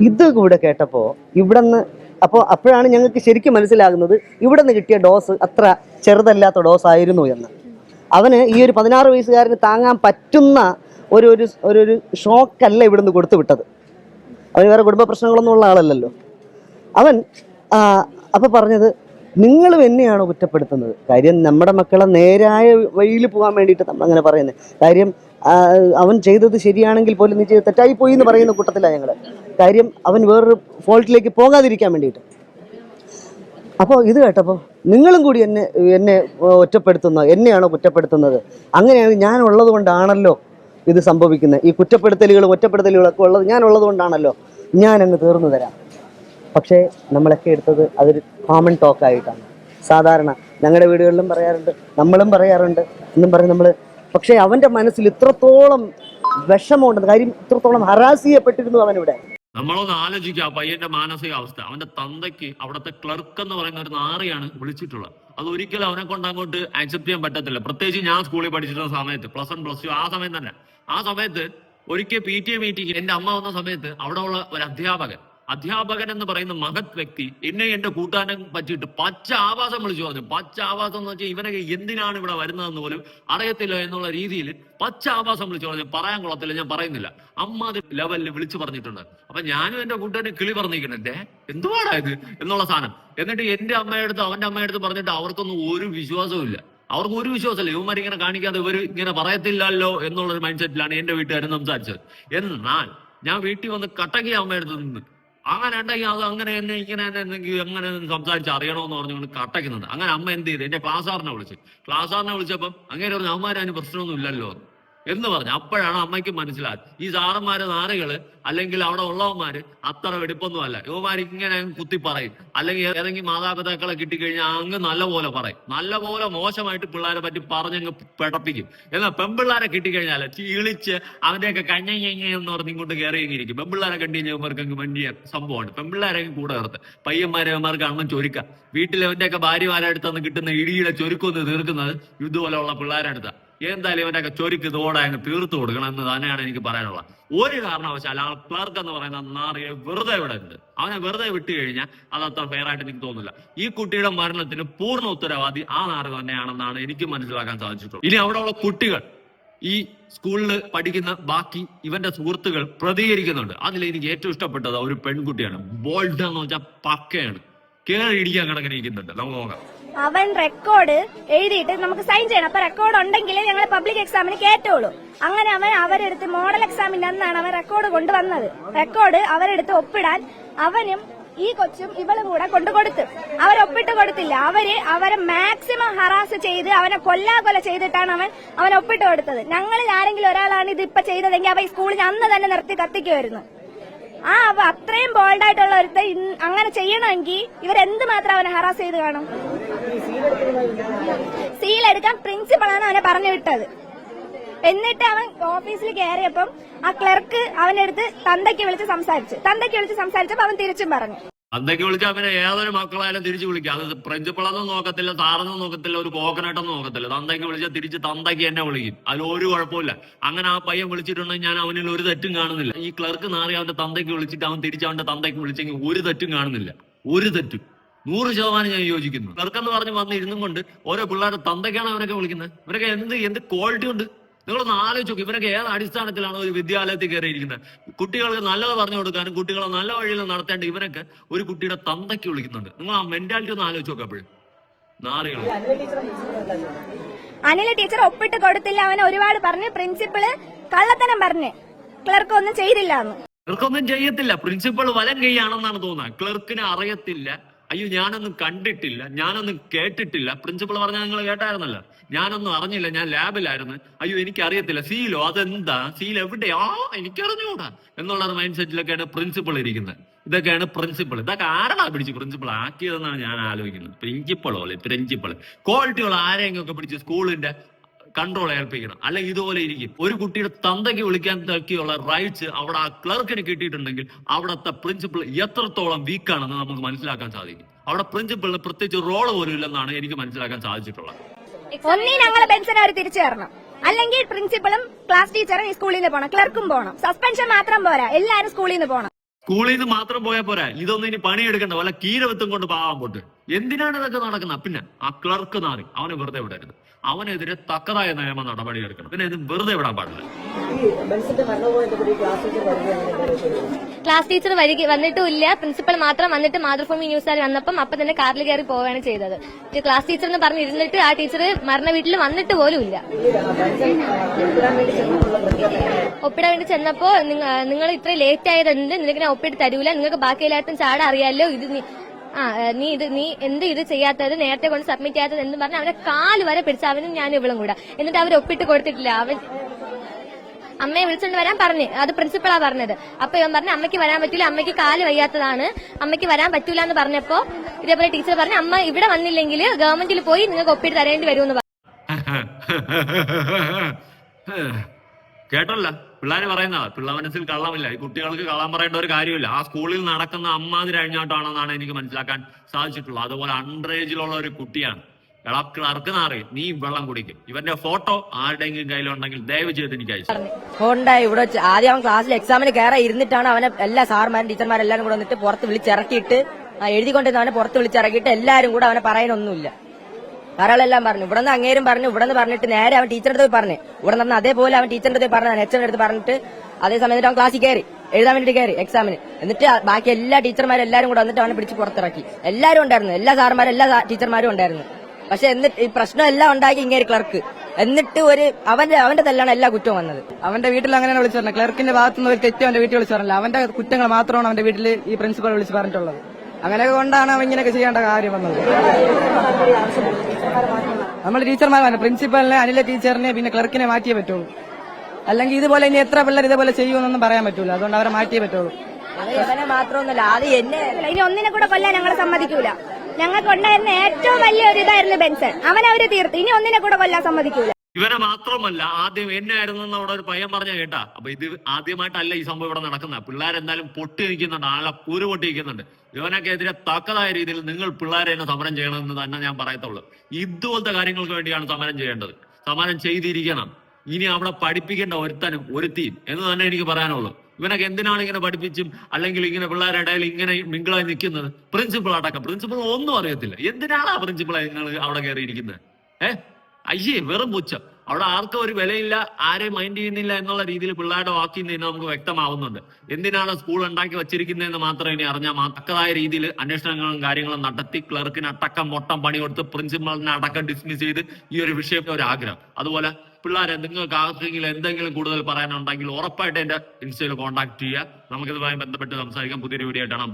ഇത് കൂടെ കേട്ടപ്പോൾ ഇവിടെ നിന്ന് അപ്പോൾ അപ്പോഴാണ് ഞങ്ങൾക്ക് ശരിക്കും മനസ്സിലാകുന്നത് ഇവിടെ നിന്ന് കിട്ടിയ ഡോസ് അത്ര ചെറുതല്ലാത്ത ഡോസ് ആയിരുന്നു എന്ന്. അവന് ഈ ഒരു പതിനാറ് വയസ്സുകാരന് താങ്ങാൻ പറ്റുന്ന ഒരു ഒരു ഒരു ഷോക്കല്ല ഇവിടുന്ന് കൊടുത്തു വിട്ടത്. അവന് വേറെ കുടുംബ പ്രശ്നങ്ങളൊന്നും ഉള്ള ആളല്ലല്ലോ. അവൻ അപ്പോൾ അപ്പൊ പറഞ്ഞത് നിങ്ങളും തന്നെയാണ് കുറ്റപ്പെടുത്തുന്നത്? കാര്യം നമ്മുടെ മക്കളെ നേരായ വഴിയിൽ പോകാൻ വേണ്ടിയിട്ട് നമ്മൾ അങ്ങനെ പറയുന്നത് കാര്യം അവൻ ചെയ്തത് ശരിയാണെങ്കിൽ പോലും നീ ചെയ്ത് തെറ്റായി പോയി എന്ന് പറയുന്ന കൂട്ടത്തിലാണ് ഞങ്ങൾ കാര്യം അവൻ വേറൊരു ഫോൾട്ടിലേക്ക് പോകാതിരിക്കാൻ വേണ്ടിയിട്ട്. അപ്പോൾ ഇത് കേട്ടപ്പോൾ നിങ്ങളും കൂടി എന്നെ എന്നെ ഒറ്റപ്പെടുത്തുന്ന എന്നെയാണോ കുറ്റപ്പെടുത്തുന്നത്? അങ്ങനെയാണ് ഞാൻ ഉള്ളത് കൊണ്ടാണല്ലോ ഇത് സംഭവിക്കുന്നത്. ഈ കുറ്റപ്പെടുത്തലുകളും ഒറ്റപ്പെടുത്തലുകളൊക്കെ ഉള്ളത് ഞാൻ ഉള്ളത് കൊണ്ടാണല്ലോ ഞാൻ അങ്ങ് തീർന്നു തരാം. പക്ഷേ നമ്മളൊക്കെ എടുത്തത് അതൊരു കോമൺ ടോക്ക് ആയിട്ടാണ്. സാധാരണ ഞങ്ങളുടെ വീടുകളിലും പറയാറുണ്ട് നമ്മളും പറയാറുണ്ട് എന്നും പറഞ്ഞ് നമ്മൾ പക്ഷേ അവന്റെ മനസ്സിൽ ഇത്രത്തോളം വിഷമമുണ്ടെന്ന് കാര്യം ഇത്രത്തോളം ഹറാസ് ചെയ്യപ്പെട്ടിരുന്നു അവനിവിടെ. നമ്മളൊന്ന് ആലോചിക്കുക പയ്യന്റെ മാനസികാവസ്ഥ. അവന്റെ തന്തയ്ക്ക് അവിടുത്തെ ക്ലർക്ക് എന്ന് പറയുന്ന ഒരു നാറിയാണ് വിളിച്ചിട്ടുള്ളത്. അത് ഒരിക്കലും അവനെ കൊണ്ട് അങ്ങോട്ട് ആക്സെപ്റ്റ് ചെയ്യാൻ പറ്റത്തില്ല. പ്രത്യേകിച്ച് ഞാൻ സ്കൂളിൽ പഠിച്ചിരുന്ന സമയത്ത് പ്ലസ് വൺ പ്ലസ് ടു ആ സമയം തന്നെ. ആ സമയത്ത് ഒരിക്കൽ പി ടി എ മീറ്റിംഗ് എന്റെ അമ്മ വന്ന സമയത്ത് അവിടെ ഉള്ള ഒരു അധ്യാപകൻ അധ്യാപകൻ എന്ന് പറയുന്ന മഹത് വ്യക്തി എന്നെ എന്റെ കൂട്ടാനെ പറ്റിയിട്ട് പച്ച ആവാസം വിളിച്ചു പറഞ്ഞു. പച്ച ആവാസം എന്ന് വെച്ചാൽ ഇവനൊക്കെ എന്തിനാണ് ഇവിടെ വരുന്നതെന്ന് പോലും അറിയത്തില്ല എന്നുള്ള രീതിയിൽ പച്ച ആവാസം വിളിച്ചു പറഞ്ഞു. പറയാൻ കൊള്ളത്തില്ല ഞാൻ പറയുന്നില്ല. അമ്മ അത് ലെവലിൽ വിളിച്ചു പറഞ്ഞിട്ടുണ്ട്. അപ്പൊ ഞാനും എന്റെ കൂട്ടുകാരനെ കിളി പറഞ്ഞിരിക്കണേ എന്തുവാടാ ഇത് എന്നുള്ള സാധനം. എന്നിട്ട് എന്റെ അമ്മയടുത്ത് അവന്റെ അമ്മയടുത്ത് പറഞ്ഞിട്ട് അവർക്കൊന്നും ഒരു വിശ്വാസവും ഇല്ല. അവർക്ക് ഒരു വിശ്വാസമില്ല. ഇവന്മാർ ഇങ്ങനെ കാണിക്കാതെ ഇവർ ഇങ്ങനെ പറയത്തില്ലല്ലോ എന്നുള്ള ഒരു മൈൻഡ് സെറ്റിലാണ് എന്റെ വീട്ടുകാരൻ സംസാരിച്ചത്. എന്നാൽ ഞാൻ വീട്ടിൽ വന്ന് കട്ടകി അമ്മയടുത്ത് നിന്ന് അങ്ങനെ ഉണ്ടെങ്കിൽ അത് അങ്ങനെ തന്നെ ഇങ്ങനെ എന്തെങ്കിലും അങ്ങനെ സംസാരിച്ച് അറിയണമെന്ന് പറഞ്ഞുകൊണ്ട് കട്ടയ്ക്കുന്നുണ്ട് അങ്ങനെ അമ്മ എന്ത് ചെയ്ത്? എന്റെ ക്ലാസ് സാറിനെ വിളിച്ചു. ക്ലാസ് സാറിനെ വിളിച്ചപ്പം അങ്ങനെ പറഞ്ഞു അവന്മാർ അതിന് പ്രശ്നമൊന്നും ഇല്ലല്ലോ. എന്ന് പറഞ്ഞു. അപ്പോഴാണ് അമ്മയ്ക്ക് മനസ്സിലായത്. ഈ സാറന്മാര് നാറുകൾ അല്ലെങ്കിൽ അവിടെ ഉള്ളവന്മാര് അത്ര വെടിപ്പൊന്നും അല്ല. യുവമാർ ഇങ്ങനെ കുത്തി പറയും. അല്ലെങ്കിൽ ഏതെങ്കിലും മാതാപിതാക്കളെ കിട്ടിക്കഴിഞ്ഞാൽ അങ്ങ് നല്ല പോലെ പറയും. നല്ല പോലെ മോശമായിട്ട് പിള്ളേരെ പറ്റി പറഞ്ഞങ്ങ് പെടപ്പിക്കും. എന്നാൽ പെൺപിള്ളേരെ കിട്ടിക്കഴിഞ്ഞാൽ ചീളിച്ച് അവന്റെയൊക്കെ കഞ്ഞ എന്ന് പറഞ്ഞ് ഇങ്ങോട്ട് കയറിയെങ്കിരിക്കും പെൺപിള്ളേരെ കണ്ടു കഴിഞ്ഞവർക്ക് അങ്ങ് വലിയ സംഭവമാണ്. പെൺപിള്ളേരെ കൂടെ നിർത്ത്. പയ്യന്മാരെ അവന്മാർക്ക് അണ്ണം ചൊരുക്ക വീട്ടിലെ അവന്റെയൊക്കെ ഭാര്യമാരെ നിന്ന് കിട്ടുന്ന ഇടിയുടെ ചൊരുക്കൊന്ന് തീർക്കുന്നത് ഇതുപോലെയുള്ള പിള്ളേരെ അടുത്താണ് എന്തായാലും ഇവന്റെ ചൊരുക്ക് തോടെ അങ്ങ് തീർത്തു കൊടുക്കണം എന്ന് തന്നെയാണ് എനിക്ക് പറയാനുള്ളത്. ഒരു കാരണവശാൽ ആ ക്ലർക്ക് എന്ന് പറയുന്ന നാറിയെ വെറുതെ വിടരുത് അവനെ വെറുതെ വിട്ടു കഴിഞ്ഞാൽ അത് അത്ര ഫെയർ ആയിട്ട് എനിക്ക് തോന്നുന്നില്ല. ഈ കുട്ടിയുടെ മരണത്തിന് പൂർണ ഉത്തരവാദി ആ നാറ് തന്നെയാണെന്നാണ് എനിക്ക് മനസ്സിലാക്കാൻ സാധിച്ചിട്ടുള്ളത്. ഇനി അവിടെയുള്ള കുട്ടികൾ ഈ സ്കൂളിൽ പഠിക്കുന്ന ബാക്കി ഇവന്റെ സുഹൃത്തുക്കൾ പ്രതികരിക്കുന്നുണ്ട്. അതിൽ എനിക്ക് ഏറ്റവും ഇഷ്ടപ്പെട്ടത് ഒരു പെൺകുട്ടിയാണ്. ബോൾഡ് എന്ന് വെച്ചാൽ പക്കയാണ്. കേറി ഇടിക്കാൻ ഇരിക്കുന്നുണ്ട് നമുക്ക് നോക്കാം. അവൻ റെക്കോർഡ് എഴുതിയിട്ട് നമുക്ക് സൈൻ ചെയ്യണം. അപ്പൊ റെക്കോർഡ് ഉണ്ടെങ്കിൽ ഞങ്ങൾ പബ്ലിക് എക്സാമിന് കേറ്റുള്ളൂ അങ്ങനെ അവൻ അവരെടുത്ത് മോഡൽ എക്സാമിന്റെ അന്നാണ് അവൻ റെക്കോർഡ് കൊണ്ടുവന്നത്. റെക്കോർഡ് അവരെടുത്ത് ഒപ്പിടാൻ അവനും ഈ കൊച്ചും ഇവളും കൂടെ കൊണ്ടു കൊടുത്തു. അവരൊപ്പിട്ട് കൊടുത്തില്ല. അവർ അവരെ മാക്സിമം ഹറാസ് ചെയ്ത് അവനെ കൊല്ലാകൊല ചെയ്തിട്ടാണ് അവൻ അവൻ ഒപ്പിട്ട് കൊടുത്തത്. ഞങ്ങളിൽ ആരെങ്കിലും ഒരാളാണ് ഇത് ഇപ്പൊ ചെയ്തതെങ്കിൽ അവ ഈ സ്കൂളിൽ അന്ന് തന്നെ നിർത്തി കത്തിക്കുമായിരുന്നു. ആ അത്രയും ബോൾഡ് ആയിട്ടുള്ള ഒരുത്ത അങ്ങനെ ചെയ്യണമെങ്കിൽ ഇവരെന്ത് മാത്രം അവനെ ഹറാസ് ചെയ്ത് കാണും? സീൽ എടുക്കാൻ പ്രിൻസിപ്പളാണ് അവനെ പറഞ്ഞു വിട്ടത്. എന്നിട്ട് അവൻ ഓഫീസിൽ കയറിയപ്പം ആ ക്ലർക്ക് അവനെടുത്ത് തന്തയ്ക്ക് വിളിച്ച് സംസാരിച്ചു. തന്തയ്ക്ക് വിളിച്ച് സംസാരിച്ചപ്പോ അവൻ തിരിച്ചും പറഞ്ഞു. അന്നേക്ക് വിളിച്ച അവനെ ഏതൊരു മക്കളായാലും തിരിച്ചു വിളിക്കുക അത് പ്രിൻസിപ്പളൊന്നും നോക്കത്തില്ല സാറൊന്നും നോക്കത്തില്ല ഒരു കോക്കനട്ടൊന്നും നോക്കത്തില്ല. തന്തയ്ക്ക് വിളിച്ചാൽ തിരിച്ച് തന്തയ്ക്ക് എന്നെ വിളിക്കും. അതിൽ ഒരു കുഴപ്പമില്ല അങ്ങനെ ആ പയ്യൻ വിളിച്ചിട്ടുണ്ടെങ്കിൽ ഞാൻ അവനിൽ ഒരു തെറ്റും കാണുന്നില്ല. ഈ ക്ലർക്ക് നാറി അവന്റെ തന്തയ്ക്ക് വിളിച്ചിട്ട് അവൻ തിരിച്ച് അവന്റെ തന്തയ്ക്ക് വിളിച്ചെങ്കിൽ ഒരു തെറ്റും കാണുന്നില്ല. ഒരു തെറ്റും. നൂറ് ശതമാനം ഞാൻ യോജിക്കുന്നു. ക്ലർക്ക് എന്ന് പറഞ്ഞ് വന്ന് കൊണ്ട് ഓരോ പിള്ളേരുടെ തന്തയ്ക്കാണ് അവനൊക്കെ വിളിക്കുന്നത്. ഇവരൊക്കെ എന്ത് എന്ത് ക്വാളിറ്റി ഉണ്ട്? നിങ്ങളൊന്ന് ആലോചിച്ച് നോക്ക് ഇവരൊക്കെ ഏത് അടിസ്ഥാനത്തിലാണ് ഒരു വിദ്യാലയത്തിൽ കയറിയിരിക്കുന്നത്? കുട്ടികൾക്ക് നല്ലത് പറഞ്ഞു കൊടുക്കാനും കുട്ടികളെ നല്ല വഴിയിൽ നടത്തേണ്ട ഇവരൊക്കെ ഒരു കുട്ടിയുടെ തന്തയ്ക്ക് വിളിക്കുന്നുണ്ട്. നിങ്ങൾ ആ മെന്റാലിറ്റി ഒന്ന് ആലോചിച്ച് നോക്കപ്പോഴും നാറികൾ. അനില ടീച്ചർ ഒപ്പിട്ട് കൊടുത്തില്ല അവൻ ഒരുപാട് പറഞ്ഞ്. പ്രിൻസിപ്പൾ കള്ളത്തനം പറഞ്ഞ്. ക്ലർക്ക് ഒന്നും ചെയ്തില്ല എന്ന് ക്ലർക്കൊന്നും ചെയ്യത്തില്ല. പ്രിൻസിപ്പൾ വലം കൈയാണെന്നാണ് തോന്നുന്നത്. ക്ലർക്കിന് അറിയത്തില്ല. അയ്യോ ഞാനൊന്നും കണ്ടിട്ടില്ല. ഞാനൊന്നും കേട്ടിട്ടില്ല. പ്രിൻസിപ്പൾ പറഞ്ഞാൽ നിങ്ങൾ കേട്ടായിരുന്നല്ലോ. ഞാനൊന്നും അറിഞ്ഞില്ല ഞാൻ ലാബിലായിരുന്നു. അയ്യോ എനിക്ക് അറിയത്തില്ല സീലോ അതെന്താ? സീൽ എവിടെയാ? എനിക്കറിഞ്ഞൂടാ. എന്നുള്ള മൈൻഡ് സെറ്റിലൊക്കെയാണ് പ്രിൻസിപ്പൾ ഇരിക്കുന്നത്. ഇതൊക്കെയാണ് പ്രിൻസിപ്പൾ ഇതൊക്കെ ആരാണ് പിടിച്ച് പ്രിൻസിപ്പൾ ആക്കിയതെന്നാണ് ഞാൻ ആലോചിക്കുന്നത്. പ്രിൻസിപ്പളോ അല്ലെ പ്രിൻസിപ്പൾ ക്വാളിറ്റിയുള്ള ആരെങ്കിലും ഒക്കെ പിടിച്ച് സ്കൂളിന്റെ കൺട്രോൾ ഏൽപ്പിക്കണം. അല്ലെങ്കിൽ ഇതുപോലെ ഇരിക്കും. ഒരു കുട്ടിയുടെ തന്തയ്ക്ക് വിളിക്കാൻ തക്കിയുള്ള റൈറ്റ്സ് അവിടെ ആ ക്ലർക്കിന് കിട്ടിയിട്ടുണ്ടെങ്കിൽ അവിടുത്തെ പ്രിൻസിപ്പൾ എത്രത്തോളം വീക്കാണെന്ന് നമുക്ക് മനസ്സിലാക്കാൻ സാധിക്കും. അവിടെ പ്രിൻസിപ്പളിന് പ്രത്യേകിച്ച് റോൾ പോലും ഇല്ലെന്നാണ് എനിക്ക് മനസ്സിലാക്കാൻ സാധിച്ചിട്ടുള്ളത്. ഒന്നീ ഞങ്ങളെ ബെൻസിനെ അവർ തിരിച്ചു തരണം. അല്ലെങ്കിൽ പ്രിൻസിപ്പളും ക്ലാസ് ടീച്ചറും ഈ സ്കൂളിൽ നിന്ന് പോകണം ക്ലർക്കും പോകണം സസ്പെൻഷൻ മാത്രം പോരാ. എല്ലാരും സ്കൂളിൽ നിന്ന് പോകണം സ്കൂളിൽ നിന്ന് മാത്രം പോയാൽ പോരാ. ഇതൊന്നും ഇനി പണിയെടുക്കണ്ട. വല്ല കീരവത്തും കൊണ്ട് പാവാൻ പോട്ട്. എന്തിനാണ് ഇതൊക്കെ നടക്കുന്നത്? പിന്നെ ആ ക്ലർക്ക് നാറി. അവനെ വെറുതെ വിടരുത്. അവനെതിരെ തക്കതായ നിയമ നടപടി എടുക്കണം പിന്നെ ഇത് വെറുതെ വിടാൻ പാടില്ല. ക്ലാസ് ടീച്ചർ വരിക പ്രിൻസിപ്പൽ മാത്രം വന്നിട്ട് മാതൃഭൂമി ന്യൂസുകാർ വന്നപ്പം അപ്പം തന്നെ കാറിൽ കയറി പോവുകയാണ് ചെയ്തത്. ക്ലാസ് ടീച്ചർ എന്ന് പറഞ്ഞിരുന്നിട്ട് ആ ടീച്ചർ മരണ വീട്ടിൽ വന്നിട്ട് പോലും ഇല്ല. ഒപ്പിടാൻ വേണ്ടി ചെന്നപ്പോ നിങ്ങൾ ഇത്ര ലേറ്റ് ആയതുണ്ട് നിനക്ക് ഞാൻ ഒപ്പിട്ട് തരൂല. നിങ്ങൾക്ക് ബാക്കി എല്ലാവർക്കും ചാട അറിയാലോ. ഇത് ആ നീ ഇത് നീ എന്ത് ഇത് ചെയ്യാത്തത്? നേരത്തെ കൊണ്ട് സബ്മിറ്റ് ചെയ്യാത്തത് എന്ന് പറഞ്ഞ് അവരെ കാൽ വരെ പിടിച്ച അവനും ഞാൻ ഇവളും കൂടെ. എന്നിട്ട് അവർ ഒപ്പിട്ട് കൊടുത്തിട്ടില്ല. അവൻ അമ്മയെ വിളിച്ചോണ്ട് വരാൻ പറഞ്ഞു. അത് പ്രിൻസിപ്പളാ പറഞ്ഞത്. അപ്പൊ ഇവൻ പറഞ്ഞു അമ്മയ്ക്ക് വരാൻ പറ്റില്ല അമ്മയ്ക്ക് കാൽ വയ്യാത്തതാണ്. അമ്മയ്ക്ക് വരാൻ പറ്റൂല എന്ന് പറഞ്ഞപ്പോ ഇതേപോലെ ടീച്ചർ പറഞ്ഞു അമ്മ ഇവിടെ വന്നില്ലെങ്കിൽ ഗവൺമെന്റിൽ പോയി നിങ്ങൾക്ക് ഒപ്പിട്ട് തരേണ്ടി എന്ന് പറഞ്ഞു. കേട്ടല്ല? പിള്ളേർ പറയുന്ന പിള്ള മനസ്സിൽ കള്ളമില്ല. ഈ കുട്ടികൾക്ക് കള്ളം പറയേണ്ട ഒരു കാര്യമില്ല. ആ സ്കൂളിൽ നടക്കുന്ന അമ്മാതിരി അഴിഞ്ഞാട്ടാണെന്നാണ് എനിക്ക് മനസ്സിലാക്കാൻ സാധിച്ചിട്ടുള്ളത്. അതുപോലെ അണ്ടർ ഏജിലുള്ള ഒരു കുട്ടിയാണ്. എടാ ക്ലർക്ക് നാറി നീ വെള്ളം കുടിക്കും. ഇവന്റെ ഫോട്ടോ ആരുടെയെങ്കിലും കയ്യിലുണ്ടെങ്കിൽ ദയവ് എനിക്ക് അയച്ചു ഇവിടെ ആദ്യം അവൻ ക്ലാസ്സിൽ എക്സാമിന് കയറി ഇരുന്നിട്ടാണ് അവനെ എല്ലാ സാർമാരും ടീച്ചർമാരും എല്ലാരും കൂടെ വന്നിട്ട് പുറത്ത് വിളിച്ചിറക്കിയിട്ട് എഴുതിക്കൊണ്ടിരുന്ന അവനെ പുറത്ത് വിളിച്ചിറക്കിയിട്ട് എല്ലാരും കൂടെ അവനെ പറയാനൊന്നുമില്ല. ധാരാളെല്ലാം പറഞ്ഞു ഇവിടെ നിന്ന് അങ്ങേരും പറഞ്ഞു ഇവിടെ നിന്ന് പറഞ്ഞിട്ട് നേരെ അവൻ ടീച്ചറിന്റെ പോയി പറഞ്ഞു. ഇവിടെ നിന്ന് അതേപോലെ അവൻ ടീച്ചറിന്റെ അടുത്ത് പറഞ്ഞു എച്ച് അടുത്ത് പറഞ്ഞിട്ട് അതേ സമയത്ത് അവൻ ക്ലാസ്സിൽ കയറി എഴുതാൻ വേണ്ടി കയറി എക്സാമിന് എന്നിട്ട് ബാക്കി എല്ലാ ടീച്ചർമാരും എല്ലാവരും കൂടെ വന്നിട്ട് അവനെ പിടിച്ച് പുറത്തിറക്കി. എല്ലാവരും ഉണ്ടായിരുന്നു എല്ലാ സാർമാരും എല്ലാ ടീച്ചർമാരും ഉണ്ടായിരുന്നു. പക്ഷെ എന്നിട്ട് ഈ പ്രശ്നം എല്ലാം ഉണ്ടാക്കി ഇങ്ങനെ ക്ലർക്ക്. എന്നിട്ട് ഒരു അവന്റെ അവന്റെ തല്ലാണ് എല്ലാ കുറ്റവും വന്നത്. അവന്റെ വീട്ടിൽ അങ്ങനെ വിളിച്ചു പറഞ്ഞു ക്ലർക്കിന്റെ ഭാഗത്തുനിന്ന് ഒരു തെറ്റ് അവന്റെ വീട്ടിൽ വിളിച്ചു പറഞ്ഞില്ല. അവന്റെ കുറ്റങ്ങൾ മാത്രമാണ് അവന്റെ വീട്ടിൽ ഈ പ്രിൻസിപ്പൽ വിളിച്ച് പറഞ്ഞിട്ടുള്ളത്. അങ്ങനെയൊക്കെ കൊണ്ടാണ് അവൻ ഇങ്ങനെയൊക്കെ ചെയ്യേണ്ട കാര്യം വന്നത്. നമ്മൾ ടീച്ചർമാർ പറഞ്ഞു പ്രിൻസിപ്പലിനെ അനില ടീച്ചറിനെ പിന്നെ ക്ലർക്കിനെ മാറ്റിയേ പറ്റുള്ളൂ. അല്ലെങ്കിൽ ഇതുപോലെ ഇനി എത്ര പിള്ളേർ ഇതേപോലെ ചെയ്യുമെന്നൊന്നും പറയാൻ പറ്റൂല. അതുകൊണ്ട് അവരെ മാറ്റിയേ പറ്റുള്ളൂ. ഇവനെ മാത്രമൊന്നുമല്ല. അത് എന്നെ ഇനി ഒന്നിനെ കൂടെ കൊല്ലാൻ ഞങ്ങളെ സമ്മതിക്കൂല. ഞങ്ങൾക്ക് ഉണ്ടായിരുന്ന ഏറ്റവും വലിയൊരു ഇതായിരുന്നു ബെൻസൺ. അവൻ അവർ തീർത്ത്. ഇനി ഒന്നിനെ കൂടെ കൊല്ലാൻ സമ്മതിക്കൂല. ഇവരെ മാത്രമല്ല ആദ്യം എന്നായിരുന്നു അവിടെ ഒരു പയ്യൻ പറഞ്ഞ കേട്ടാ. അപ്പൊ ഇത് ആദ്യമായിട്ടല്ല ഈ സംഭവം ഇവിടെ നടക്കുന്നത് പിള്ളേരെന്തായാലും പൊട്ടി നിൽക്കുന്നുണ്ട് ആളെ പൂര് പൊട്ടി നിൽക്കുന്നുണ്ട്. ഇവനൊക്കെ എതിരെ തക്കതായ രീതിയിൽ നിങ്ങൾ പിള്ളേരെ തന്നെ സമരം ചെയ്യണമെന്ന് തന്നെ ഞാൻ പറയത്തുള്ളൂ. ഇതുപോലത്തെ കാര്യങ്ങൾക്ക് വേണ്ടിയാണ് സമരം ചെയ്യേണ്ടത്. സമരം ചെയ്തിരിക്കണം. ഇനി അവിടെ പഠിപ്പിക്കേണ്ട ഒരുത്തനും ഒരുത്തിയും എന്ന് തന്നെ എനിക്ക് പറയാനുള്ളൂ. ഇവനൊക്കെ എന്തിനാണ് ഇങ്ങനെ പഠിപ്പിച്ചും? അല്ലെങ്കിൽ ഇങ്ങനെ പിള്ളേരുടെ ഇടയിൽ ഇങ്ങനെ മിങ്കിളായി നിൽക്കുന്നത്? പ്രിൻസിപ്പൾ അടക്കം പ്രിൻസിപ്പൾ ഒന്നും അറിയത്തില്ല. എന്തിനാണ് ആ പ്രിൻസിപ്പളെ നിങ്ങൾ അവിടെ കയറിയിരിക്കുന്നത്? ഏഹ് അയ്യേ വെറും പുച്ഛം. അവിടെ ആർക്കും ഒരു വിലയില്ല ആരെയും മൈൻഡ് ചെയ്യുന്നില്ല എന്നുള്ള രീതിയിൽ പിള്ളേരുടെ വാക്കിൽ നിന്ന് നമുക്ക് വ്യക്തമാവുന്നുണ്ട്. എന്തിനാണ് സ്കൂൾ ഉണ്ടാക്കി വെച്ചിരിക്കുന്നതെന്ന് മാത്രം ഇനി അറിഞ്ഞാൽ തക്കതായ രീതിയിൽ അന്വേഷണങ്ങളും കാര്യങ്ങളും നടത്തി ക്ലർക്കിന് അടക്കം മൊട്ടം പണി കൊടുത്ത് പ്രിൻസിപ്പളിനെ അടക്കം ഡിസ്മിസ് ചെയ്ത് ഈ ഒരു വിഷയത്തെ ഒരു ആഗ്രഹം. അതുപോലെ പിള്ളേരെ നിങ്ങൾക്ക് ആർക്കെങ്കിലും എന്തെങ്കിലും കൂടുതൽ പറയാനുണ്ടെങ്കിൽ ഉറപ്പായിട്ട് എന്റെ ഇൻസ്റ്റയിൽ കോൺടാക്ട് ചെയ്യുക. നമുക്കിതുമായി ബന്ധപ്പെട്ട് സംസാരിക്കാം. പുതിയൊരു വീഡിയോ ആയിട്ടാണ്